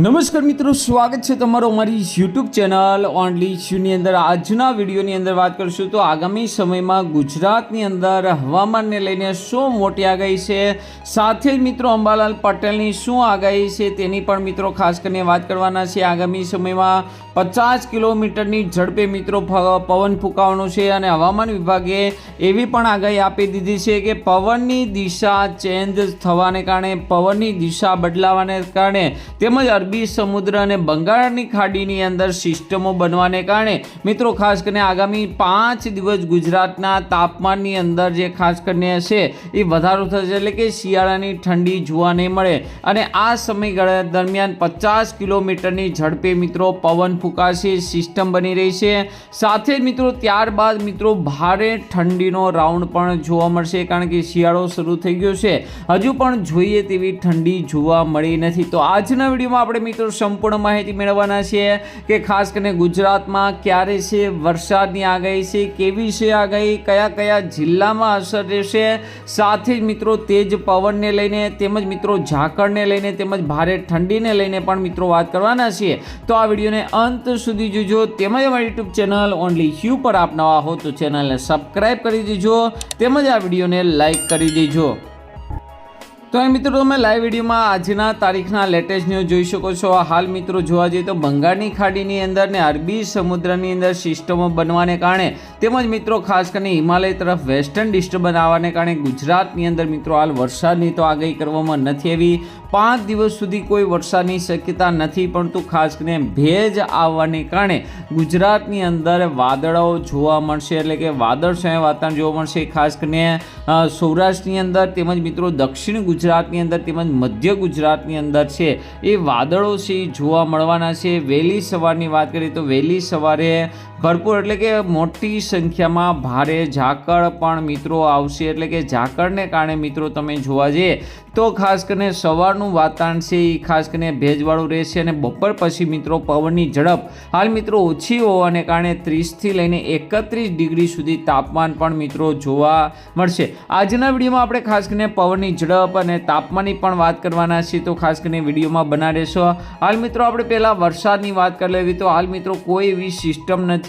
નમસ્કાર મિત્રો, સ્વાગત છે તમારો અમારી યુટ્યુબ ચેનલ ઓનલી શ્યુની અંદર. આજના વિડીયોની અંદર વાત કરીશું તો આગામી સમયમાં ગુજરાતની અંદર હવામાનને લઈને શું મોટી આગાહી છે? સાથે જ મિત્રો, અંબાલાલ પટેલની શું આગાહી છે તેની પણ મિત્રો ખાસ કરીને વાત કરવાના છે. આગામી સમયમાં પચાસ કિલોમીટરની ઝડપે મિત્રો પવન ફૂંકાવાનો છે અને હવામાન વિભાગે એવી પણ આગાહી આપી દીધી છે કે પવનની દિશા ચેન્જ થવાને કારણે, પવનની દિશા બદલાવાને કારણે તેમજ સમુદ્ર અને બંગાળની ખાડીની અંદર સિસ્ટમો બનવાને કારણે, મિત્રો, ખાસ કરીને આગામી પાંચ દિવસ ગુજરાતના તાપમાનની અંદર જે ખાસ કરીને છે, એ વધારો થશે એટલે કે શિયાળાની ઠંડી જોવા નહીં મળે. અને આ સમયગાળા દરમિયાન પચાસ કિલોમીટરની ઝડપે, મિત્રો, પવન ફૂંકાશે, સિસ્ટમ બની રહી છે સાથે જ, મિત્રો, ત્યારબાદ, મિત્રો, ભારે ઠંડીનો રાઉન્ડ પણ જોવા મળશે કારણ કે શિયાળો શરૂ થઈ ગયો છે. હજુ પણ જોઈએ તેવી ઠંડી જોવા મળી નથી. તો આજના વિડીયોમાં આપણે મિત્રો, સંપૂર્ણ માહિતી મેળવવાના છે કે ખાસ કરીને ગુજરાતમાં ક્યારે છે વરસાદની આગાહી છે, કેવી છે આગાહી, કયા કયા જિલ્લામાં અસર રહેશે? સાથે જ મિત્રો, તેજ પવનને લઈને તેમજ મિત્રો ઝાકળને લઈને તેમજ ભારે ઠંડીને લઈને પણ મિત્રો વાત કરવાના છીએ. તો આ વિડીયોને અંત સુધી જોજો. તેમજ અમારી યુટ્યુબ ચેનલ ઓનલી હ્યુ પર આપ નવા હો તો ચેનલને સબસ્ક્રાઈબ કરી દેજો. તેમજ આ વિડીયોને લાઈક કરી દેજો. તો એ મિત્રો તમે લાઈવ વિડીયોમાં આજના તારીખના લેટેસ્ટ ન્યૂઝ જોઈ શકો છો. હાલ મિત્રો જોવા જઈએ તો બંગાળની ખાડીની અંદર ને અરબી સમુદ્રની અંદર સિસ્ટમો બનવાને કારણે તેમજ મિત્રો ખાસ કરીને હિમાલય તરફ વેસ્ટર્ન ડિસ્ટર્બન્સ આવવાને કારણે ગુજરાતની અંદર મિત્રો હાલ વરસાદની તો આગાહી કરવામાં નથી આવી. પાંચ દિવસ સુધી કોઈ વરસાદની શક્યતા નથી, પરંતુ ખાસ કરીને ભેજ આવવાને કારણે ગુજરાતની અંદર વાદળો જોવા મળશે. એટલે કે વાદળછાયા વાતાવરણ જોવા મળશે. ખાસ કરીને સૌરાષ્ટ્રની અંદર તેમજ મિત્રો દક્ષિણ ગુજરાતની અંદર તેમજ મધ્ય ગુજરાતની અંદર છે. એ વાદળો છે એ જોવા મળવાના છે. વહેલી સવારની વાત કરીએ તો વહેલી સવારે ભરપૂર, એટલે કે મોટી સંખ્યામાં ભારે ઝાકળ પણ મિત્રો આવશે. એટલે કે ઝાકળને કારણે મિત્રો તમે જોવા જઈએ તો ખાસ કરીને સવારનું વાતાવરણ છે એ ખાસ કરીને ભેજવાળું રહેશે અને બપોર પછી મિત્રો પવનની ઝડપ હાલ મિત્રો ઓછી હોવાને કારણે ત્રીસથી લઈને એકત્રીસ ડિગ્રી સુધી તાપમાન પણ મિત્રો જોવા મળશે. આજના વિડીયોમાં આપણે ખાસ કરીને પવનની ઝડપ અને તાપમાનની પણ વાત કરવાના છીએ, તો ખાસ કરીને વિડીયોમાં બના રહેશો. હાલ મિત્રો આપણે પહેલાં વરસાદની વાત કરી લેવી, તો હાલ મિત્રો કોઈ એવી સિસ્ટમ નથી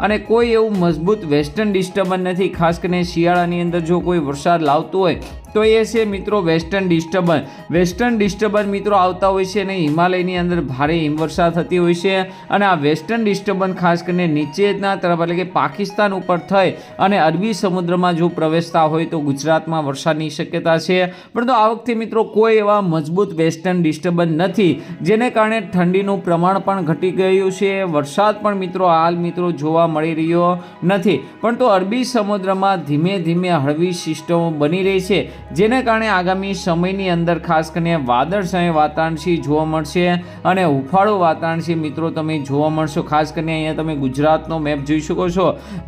અને કોઈ એવું મજબૂત વેસ્ટર્ન ડિસ્ટર્બન્સ નથી. ખાસ કરીને શિયાળાની અંદર જો કોઈ વરસાદ લાવતો હોય તો એ છે મિત્રો વેસ્ટર્ન ડિસ્ટર્બન્સ વેસ્ટર્ન ડિસ્ટર્બન્સ મિત્રો આવતા હોય છે અને હિમાલયની અંદર ભારે હિમવર્ષા થતી હોય છે અને આ વેસ્ટર્ન ડિસ્ટર્બન્સ ખાસ કરીને નીચેના તરફ એટલે કે પાકિસ્તાન ઉપર થઈ અને અરબી સમુદ્રમાં જો પ્રવેશતા હોય તો ગુજરાતમાં વરસાદની શક્યતા છે. પરંતુ આ વખતે મિત્રો કોઈ એવા મજબૂત વેસ્ટર્ન ડિસ્ટર્બન્સ નથી, જેને કારણે ઠંડીનું પ્રમાણ પણ ઘટી ગયું છે. વરસાદ પણ મિત્રો હાલ મિત્રો જોવા મળી રહ્યો નથી. પરંતુ અરબી સમુદ્રમાં ધીમે ધીમે હળવી સિસ્ટમો બની રહી છે. જેને કારણે આગામી સમયની અંદર ખાસ કરીને વાદળછાયું વાતાવરણથી જોવા મળશે અને હુફાળું વાતાવરણથી મિત્રો તમે જોવા મળશો. ખાસ કરીને અહીંયા તમે ગુજરાતનો મેપ જોઈ શકો છો.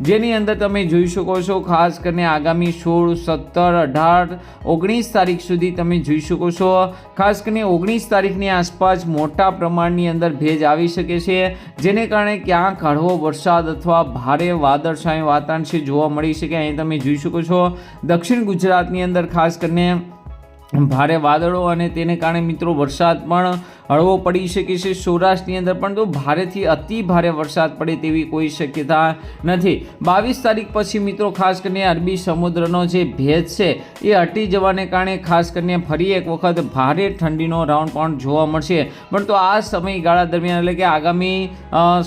જેની અંદર તમે જોઈ શકો છો, ખાસ કરીને આગામી સોળ, સત્તર, અઢાર, ઓગણીસ તારીખ સુધી તમે જોઈ શકો છો. ખાસ કરીને ઓગણીસ તારીખની આસપાસ મોટા પ્રમાણની અંદર ભેજ આવી શકે છે, જેને કારણે ક્યાંક હળવો વરસાદ અથવા ભારે વાદળછાયું વાતાવરણ છે જોવા મળી શકે. અહીં તમે જોઈ શકો છો, દક્ષિણ ગુજરાતની અંદર ખાસ કરીને ભારે વાદળો અને તેને કારણે મિત્રો વરસાદ પણ હળવો પડી શકે છે. સૌરાષ્ટ્રની અંદર પણ તો ભારેથી અતિ ભારે વરસાદ પડે તેવી કોઈ શક્યતા નથી. બાવીસ તારીખ પછી મિત્રો, ખાસ કરીને અરબી સમુદ્રનો જે ભેદ છે, એ હટી જવાને કારણે ખાસ કરીને ફરી એક વખત ભારે ઠંડીનો રાઉન્ડ પણ જોવા મળશે. પણ તો આ સમયગાળા દરમિયાન, એટલે કે આગામી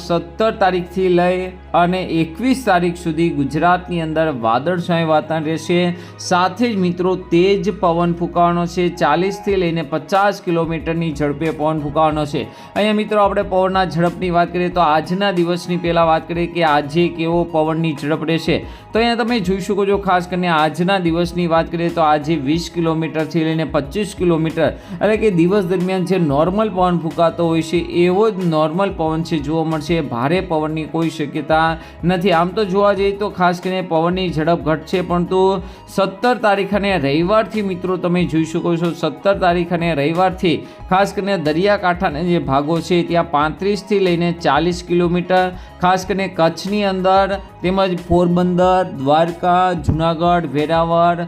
સત્તર તારીખથી લઈ અને એકવીસ તારીખ સુધી ગુજરાતની અંદર વાદળછાય વાતાવરણ રહેશે. સાથે જ મિત્રો, તેજ પવન ફૂંકાવાનો છે. ચાલીસથી લઈને પચાસ કિલોમીટરની ઝડપે પવન ફૂંકાવાનો છે. અહીંયા મિત્રો આપણે પવનના ઝડપની વાત કરીએ તો આજના દિવસની પહેલાં વાત કરીએ કે આજે કેવો પવનની ઝડપ રહેશે. તો અહીંયા તમે જોઈ શકો છો ખાસ કરીને આજના દિવસની વાત કરીએ તો આજે વીસ કિલોમીટરથી લઈને પચીસ કિલોમીટર એટલે કે દિવસ દરમિયાન જે નોર્મલ પવન ફૂંકાતો હોય છે, એવો જ નોર્મલ પવન છે જોવા મળશે. ભારે પવનની કોઈ શક્યતા નથી. આમ તો જોવા જઈએ તો ખાસ કરીને પવનની ઝડપ ઘટશે, પરંતુ સત્તર તારીખ અને રવિવારથી મિત્રો તમે જોઈ શકો છો, સત્તર તારીખ અને રવિવારથી ખાસ કરીને દરિયાકાંઠાના જે ભાગો છે ત્યાં પાંત્રીસથી લઈને ચાલીસ કિલોમીટર ખાસ કરીને કચ્છની અંદર તેમજ પોરબંદર, દ્વારકા, જુનાગઢ, વેરાવળ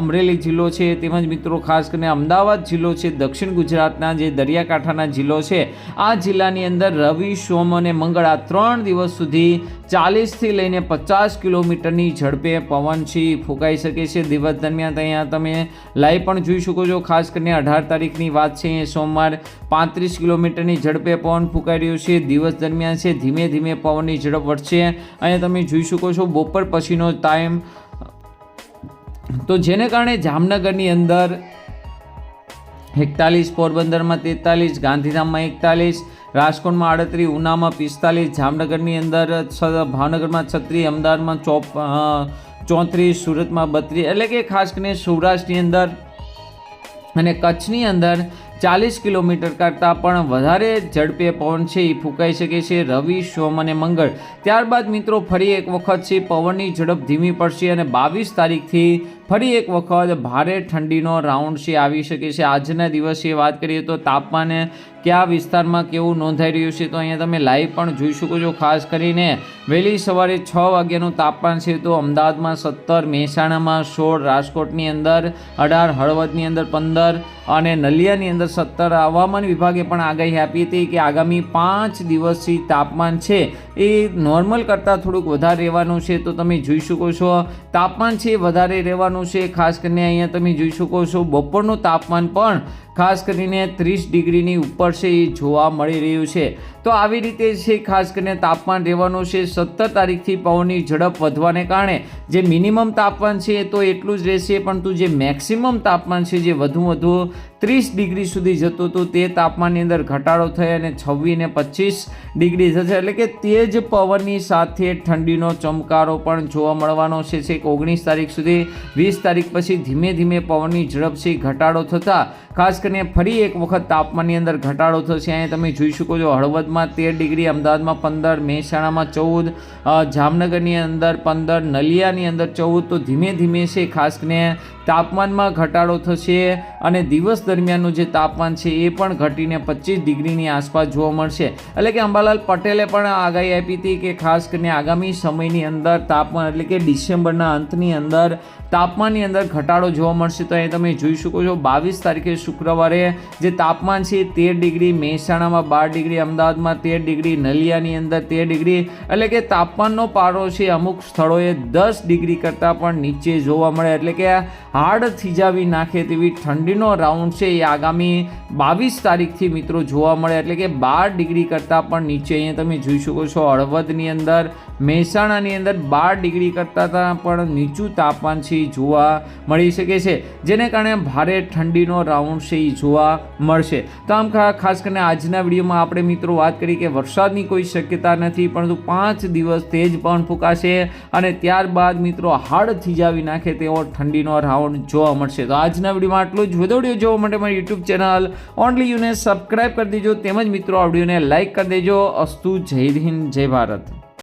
અમરેલી જિલ્લો છે. તેમજ મિત્રો, ખાસ કરીને અમદાવાદ જિલ્લો છે. દક્ષિણ ગુજરાતના જે દરિયાકાંઠાના જિલ્લો છે, આ જિલ્લાની અંદર રવિ, સોમ અને મંગળ આ ત્રણ દિવસ સુધી ચાલીસથી લઈને પચાસ કિલોમીટરની ઝડપે પવન છે, ફૂંકાઈ શકે છે. દિવસ દરમિયાન અહીંયા તમે લાઈવ પણ જોઈ શકો છો. ખાસ કરીને અઢાર તારીખની વાત છે. સોમવાર પાંત્રીસ કિલોમીટરની ઝડપે પવન ફૂંકાઈ રહ્યું છે. દિવસ દરમિયાન છે, ધીમે ધીમે પવનની ઝડપ વધશે. અહીંયા તમે જોઈ શકો છો બપોર પછીનો ટાઈમ તો જેને કારણે જામનગરની અંદર એકતાલીસ, પોરબંદરમાં તેતાલીસ, ગાંધીધામમાં એકતાલીસ, રાજકોટમાં આડત્રીસ, ઉનામાં પિસ્તાલીસ, જામનગરની અંદર ભાવનગરમાં છત્રીસ, અમદાવાદમાં ચોપ ચોત્રીસ, સુરતમાં બત્રીસ. એટલે કે ખાસ કરીને સૌરાષ્ટ્રની અંદર અને કચ્છની અંદર ચાલીસ કિલોમીટર કરતાં પણ વધારે ઝડપે પવન છે એ ફૂંકાઈ શકે છે રવિ, સોમ અને મંગળ. ત્યારબાદ મિત્રો ફરી એક વખત છે પવનની ઝડપ ધીમી પડશે અને બાવીસ તારીખથી ફરી એક વખત ભારે ઠંડીનો રાઉન્ડ છે, આવી શકે છે. આજના દિવસે વાત કરીએ તો તાપમાને કયા વિસ્તારમાં કેવું નોંધાઈ રહ્યું છે, તો અહીંયા તમે લાઈવ પણ જોઈ શકો છો. ખાસ કરીને વહેલી સવારે છ વાગ્યાનું તાપમાન છે, તો અમદાવાદમાં સત્તર, મહેસાણામાં સોળ, રાજકોટની અંદર અઢાર, હળવદની અંદર પંદર અને નલિયાની અંદર સત્તર. હવામાન વિભાગે પણ આગાહી આપી હતી કે આગામી પાંચ દિવસથી તાપમાન છે, એ નોર્મલ કરતાં થોડુંક વધારે રહેવાનું છે, તો તમે જોઈ શકો છો. તાપમાન છે વધારે રહેવાનું છે. ખાસ કરીને અહીંયા તમે જોઈ શકો છો બપોરનું તાપમાન પણ ખાસ કરીને ત્રીસ ડિગ્રીની ઉપર છે એ જોવા મળી રહ્યું છે. તો આવી રીતે છે ખાસ કરીને તાપમાન રહેવાનું છે. સત્તર તારીખથી પવનની ઝડપ વધવાને કારણે જે મિનિમમ તાપમાન છે તો એટલું જ રહેશે, પરંતુ જે મેક્સિમમ તાપમાન છે જે વધુ વધુ ત્રીસ ડિગ્રી સુધી જતું હતું તે તાપમાનની અંદર ઘટાડો થઈ અને છવ્વીસ ને પચીસ ડિગ્રી થશે. એટલે કે તેજ પવનની સાથે ઠંડીનો ચમકારો પણ જોવા મળવાનો છે. છેક ઓગણીસ તારીખ સુધી વીસ તારીખ પછી ધીમે ધીમે પવનની ઝડપ છે ઘટાડો થતાં, ખાસ કરીને ફરી એક વખત તાપમાનની અંદર ઘટાડો થશે. અહીંયા તમે જોઈ શકો છો હળવદમાં તેર ડિગ્રી, અમદાવાદમાં પંદર, મહેસાણામાં ચૌદ જામનગરની અંદર પંદર, નલિયાની અંદર ચૌદ. તો ધીમે ધીમે છે, ખાસ કરીને તાપમાનમાં ઘટાડો થશે અને દિવસ દરમિયાનનું જે તાપમાન છે એ પણ ઘટીને પચીસ ડિગ્રીની આસપાસ જોવા મળશે. એટલે કે અંબાલાલ પટેલે પણ આગાહી આપી હતી કે ખાસ કરીને આગામી સમયની અંદર તાપમાન એટલે કે ડિસેમ્બરના અંતની અંદર તાપમાનની અંદર ઘટાડો જોવા મળશે. તો અહીં તમે જોઈ શકો છો બાવીસ તારીખે શુક્રવારે જે તાપમાન છે તેર ડિગ્રી મહેસાણામાં, બાર ડિગ્રી અમદાવાદમાં, તેર ડિગ્રી નલિયાની અંદર તેર ડિગ્રી. એટલે કે તાપમાનનો પારો છે અમુક સ્થળોએ દસ ડિગ્રી કરતાં પણ નીચે જોવા મળે. એટલે કે હાડ થીજાવી નાખે તેવી ઠંડીનો રાઉન્ડ છે એ આગામી બાવીસ તારીખથી મિત્રો જોવા મળે. એટલે કે બાર ડિગ્રી કરતાં પણ નીચે અહીંયા તમે જોઈ શકો છો હળવદની અંદર, મહેસાણાની અંદર બાર ડિગ્રી કરતાં પણ નીચું તાપમાન છે એ જોવા મળી શકે છે, જેને કારણે ભારે ઠંડીનો રાઉન્ડ છે એ જોવા મળશે. તો આમ ખાસ કરીને આજના વિડીયોમાં આપણે મિત્રો વાત કરી કે વરસાદની કોઈ શક્યતા નથી, પરંતુ પાંચ દિવસ તેજ પવન ફૂંકાશે અને ત્યારબાદ મિત્રો હાડ થીજાવી નાખે તેવો ઠંડીનો રાઉન્ડ જોવા મળશે. તો આજના વિડીયોમાં આટલું જ. વધુ વીડિયો જોવા માટે મારી યુટ્યુબ ચેનલ ઓનલી યુને સબસ્ક્રાઈબ કરી દેજો. તેમજ મિત્રો આ વિડીયોને લાઇક કરી દેજો. અસ્તુ જય હિન્દ, જય ભારત.